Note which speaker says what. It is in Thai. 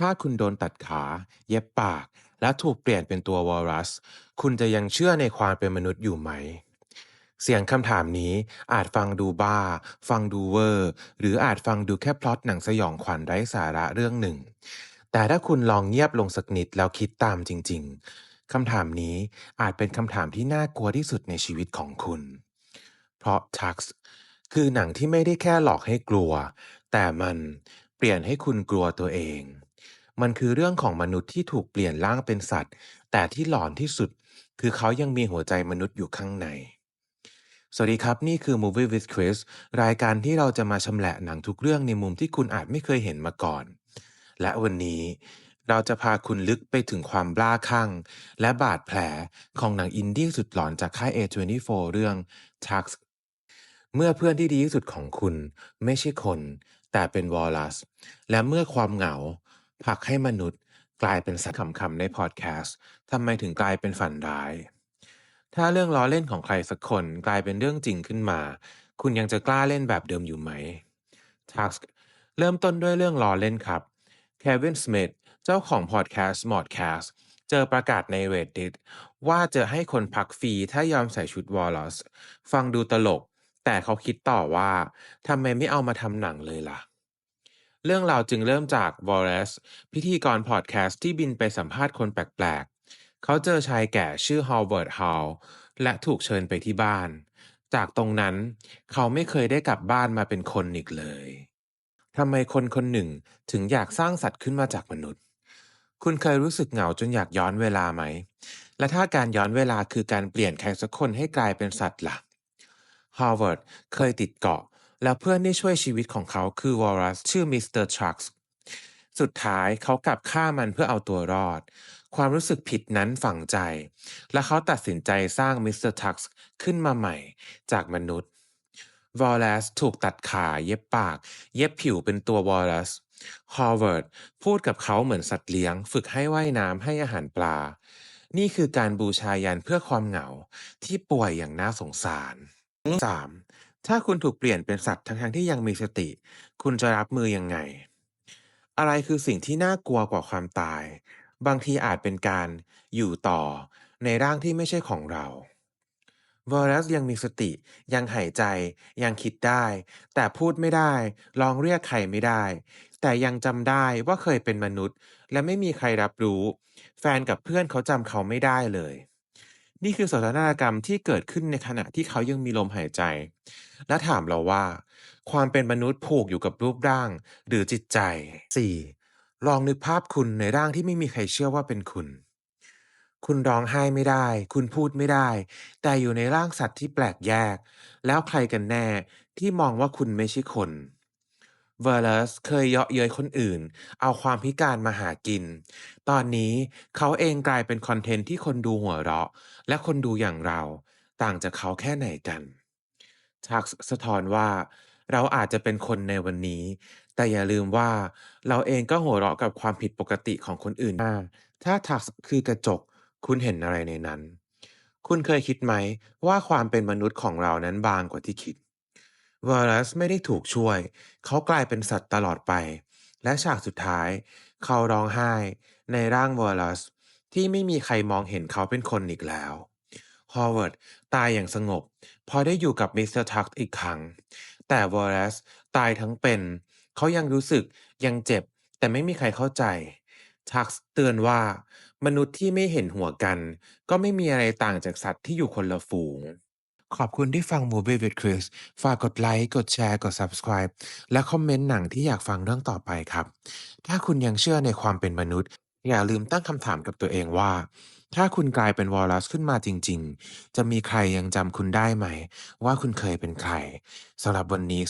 Speaker 1: ถ้าคุณโดนตัดขา เย็บปาก และถูกเปลี่ยนเป็นตัววอรัส คุณจะยังเชื่อในความเป็นมนุษย์อยู่ไหม เสียงคำถามนี้อาจฟังดูบ้า ฟังดูเวอร์ หรืออาจฟังดูแค่พล็อตหนังสยองขวัญไร้สาระเรื่องหนึ่ง แต่ถ้าคุณลองเงียบลงสักนิดแล้วคิดตามจริง ๆคำถามนี้อาจเป็นคำถามที่น่ากลัวที่สุดในชีวิตของคุณ เพราะ Tux คือหนังที่ไม่ได้แค่หลอกให้กลัว แต่มันเปลี่ยนให้คุณกลัวตัวเอง มันคือเรื่องของมนุษย์ที่ถูกเปลี่ยนร่างเป็นสัตว์ แต่ที่หลอนที่สุด คือเขายังมีหัวใจมนุษย์อยู่ข้างใน สวัสดีครับ นี่คือ Movie with Chris รายการที่เราจะมาชำแหละหนังทุกเรื่องในมุมที่คุณอาจไม่เคยเห็นมาก่อน และวันนี้เราจะพาคุณลึกไปถึงความบ้าคลั่ง และบาดแผลของหนังอินดี้สุดหลอนจากค่าย A24 เรื่อง Tux เมื่อเพื่อนที่ดีที่สุดของคุณไม่ใช่คน แต่เป็นวอลลัส และเมื่อความเหงา ผลักให้มนุษย์กลายเป็นสัตว์คำๆในพอดแคสต์ทำไมถึงกลายเป็นฝันร้าย ถ้าเรื่องล้อเล่นของใครสักคนกลายเป็นเรื่องจริงขึ้นมา คุณยังจะกล้าเล่นแบบเดิมอยู่ไหม Task เริ่มต้นด้วยเรื่องล้อเล่นครับเควินสมิธเจ้าของพอดแคสต์ Modcast เจอประกาศใน Reddit ว่าจะให้คนพักฟรีถ้ายอมใส่ชุดวอลลัสฟังดูตลก แต่เขาคิดต่อว่าทำไมไม่เอามาทำหนังเลยล่ะ เรื่องราวจึงเริ่มจากวอลเลสพิธีกรพอดแคสต์ที่บินไปสัมภาษณ์คนแปลกๆ เขาเจอชายแก่ชื่อฮาวเวิร์ดฮาวและถูกเชิญไปที่บ้าน จากตรงนั้นเขาไม่เคยได้กลับบ้านมาเป็นคนอีกเลยทำไมคนคนหนึ่งถึงอยากสร้างสัตว์ขึ้นมาจากมนุษย์ คุณเคยรู้สึกเหงาจนอยากย้อนเวลาไหม และถ้าการย้อนเวลาคือการเปลี่ยนใครสักคนให้กลายเป็นสัตว์ล่ะฮาวเวิร์ดเคยติดเกาะ แล้วเพื่อนที่ช่วยชีวิตของเขาคือวอรัสชื่อมิสเตอร์ทรัคส์สุดท้ายเขากลับฆ่ามันเพื่อเอาตัวรอด ความรู้สึกผิดนั้นฝังใจ และเขาตัดสินใจสร้างมิสเตอร์ทักส์ขึ้นมาใหม่จากมนุษย์วอลเลสถูกตัดขาเย็บปาก เย็บผิวเป็นตัววอลเลสฮอร์เวิร์ดพูดกับเขาเหมือนสัตว์เลี้ยง ฝึกให้ว่ายน้ำให้อาหารปลา นี่คือการบูชายันเพื่อความเหงาที่ป่วยอย่างน่าสงสาร 3. ถ้าคุณถูกเปลี่ยนเป็นสัตว์ทั้ง ๆ ที่ยังมีสติ คุณจะรับมือยังไง อะไรคือสิ่งที่น่ากลัวกว่าความตาย บางทีอาจเป็นการอยู่ต่อในร่างที่ไม่ใช่ของเราวอรัสยังมีสติ ยังหายใจ ยังคิดได้ แต่พูดไม่ได้ ลองเรียกใครไม่ได้ แต่ยังจำได้ว่าเคยเป็นมนุษย์ และไม่มีใครรับรู้ แฟนกับเพื่อนเขาจำเขาไม่ได้เลย นี่คือสถานกรรมที่เกิดขึ้นในขณะที่เขายังมีลมหายใจ และถามเราว่า ความเป็นมนุษย์ผูกอยู่กับรูปร่าง หรือจิตใจ 4. ลองนึกภาพคุณในร่างที่ไม่มีใครเชื่อว่าเป็นคุณ คุณร้องไห้ไม่ได้ คุณพูดไม่ได้ แต่อยู่ในร่างสัตว์ที่แปลกแยก แล้วใครกันแน่ที่มองว่าคุณไม่ใช่คน เวอร์เลสเคยเยาะเย้ยคนอื่น เอาความพิการมาหากิน ตอนนี้เขาเองกลายเป็นคอนเทนต์ที่คนดูหัวเราะ และคนดูอย่างเรา ต่างจากเขาแค่ไหนกันทักสะท้อนว่า เราอาจจะเป็นคนในวันนี้ แต่อย่าลืมว่า เราเองก็หัวเราะกับความผิดปกติของคนอื่นมาถ้าทักคือกระจก คุณเห็นอะไรในนั้น คุณเคยคิดไหมว่าความเป็นมนุษย์ของเรานั้นบางกว่าที่คิด วอรัสไม่ได้ถูกช่วย เขากลายเป็นสัตว์ตลอดไป และฉากสุดท้าย เขาร้องไห้ ในร่างวอรัส ที่ไม่มีใครมองเห็นเขาเป็นคนอีกแล้ว ฮอร์เวิร์ดตายอย่างสงบ พอได้อยู่กับมิสเตอร์ทักอีกครั้ง แต่วอรัสตายทั้งเป็น เขายังรู้สึกยังเจ็บ แต่ไม่มีใครเข้าใจ ทักเตือนว่า มนุษย์ที่ไม่เห็นหัวกัน ก็ไม่มีอะไรต่างจากสัตว์ที่อยู่คนละฝูง ขอบคุณที่ฟัง Movie with Chris ฝากกดไลค์ กดแชร์ กด Subscribe และคอมเมนต์หนังที่อยากฟังเรื่องต่อไปครับ ถ้าคุณยังเชื่อในความเป็นมนุษย์ อย่าลืมตั้งคำถามกับตัวเองว่า ถ้าคุณกลายเป็นวอลลัสขึ้นมาจริง ๆ จะมีใครยังจำคุณได้ไหม ว่าคุณเคยเป็นใครสำหรับวันนี้